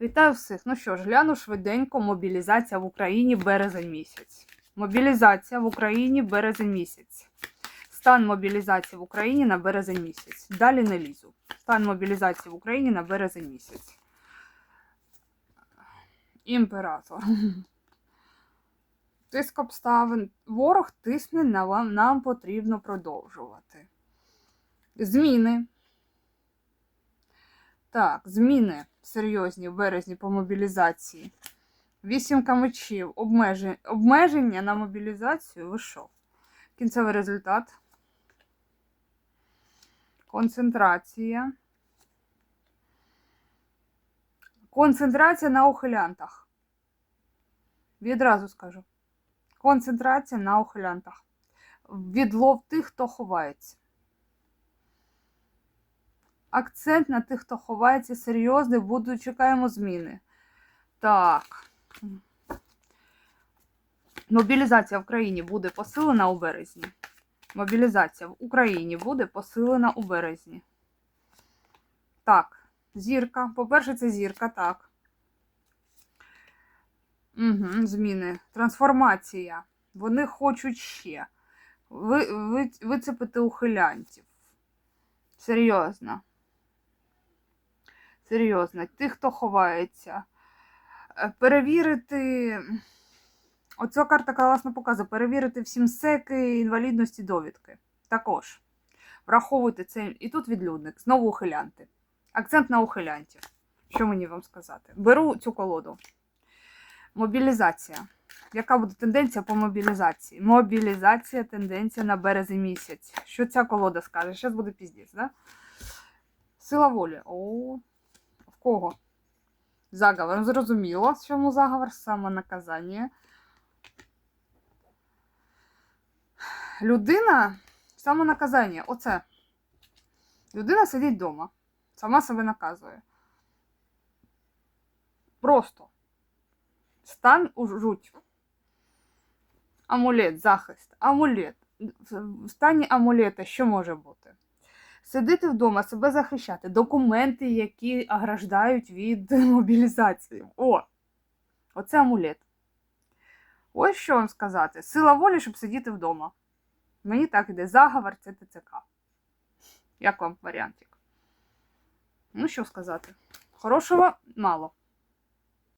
Вітаю всіх. Ну що ж, гляну швиденько мобілізація в Україні березень місяць. Мобілізація в Україні березень місяць. Стан мобілізації в Україні на березень місяць. Далі не лізу. Стан мобілізації в Україні на березень місяць. Імператор. Тиск обставин. Ворог тисне на вам, нам потрібно продовжувати. Зміни. Так, зміни серйозні в березні по мобілізації. Вісімка мечів, обмеження, обмеження на мобілізацію. Ви що? Кінцевий результат. Концентрація. Концентрація на ухилянтах. Відразу скажу. Концентрація на ухилянтах. Відлов тих, хто ховається. Акцент на тих, хто ховається, серйозний, буду, чекаємо зміни. Так. Мобілізація в країні буде посилена у березні. Мобілізація в Україні буде посилена у березні. Так, зірка. По-перше, це зірка, так. Угу, зміни. Трансформація. Вони хочуть ще. Ви, ви, вицепити ухилянтів. Серйозно. Серйозно. Тих, хто ховається. Е, Перевірити. Оця карта класно показує. Перевірити всім секи інвалідності довідки. Також. Враховуйте це. І тут відлюдник. Знову ухилянти. Акцент на ухилянтів. Що мені вам сказати? Беру цю колоду. Мобілізація. Яка буде тенденція по мобілізації? Мобілізація, тенденція на березень місяць. Що ця колода скаже? Зараз буде піздець, да? Сила волі. О, кого? Заговор. Ну, Зрозуміло, в чому заговор? Самонаказання. Людина, самонаказання. Оце. Людина сидить вдома. Сама себе наказує. Просто. Стан у жуть. Амулет, захист. Амулет. В стані амулета що може бути? Сидити вдома, себе захищати, документи, які ограждають від мобілізації. О! Оце амулет. Ось що вам сказати. Сила волі, щоб сидіти вдома. Мені так іде заговор, це ТЦК. Як вам варіантик? Ну, що сказати? Хорошого мало.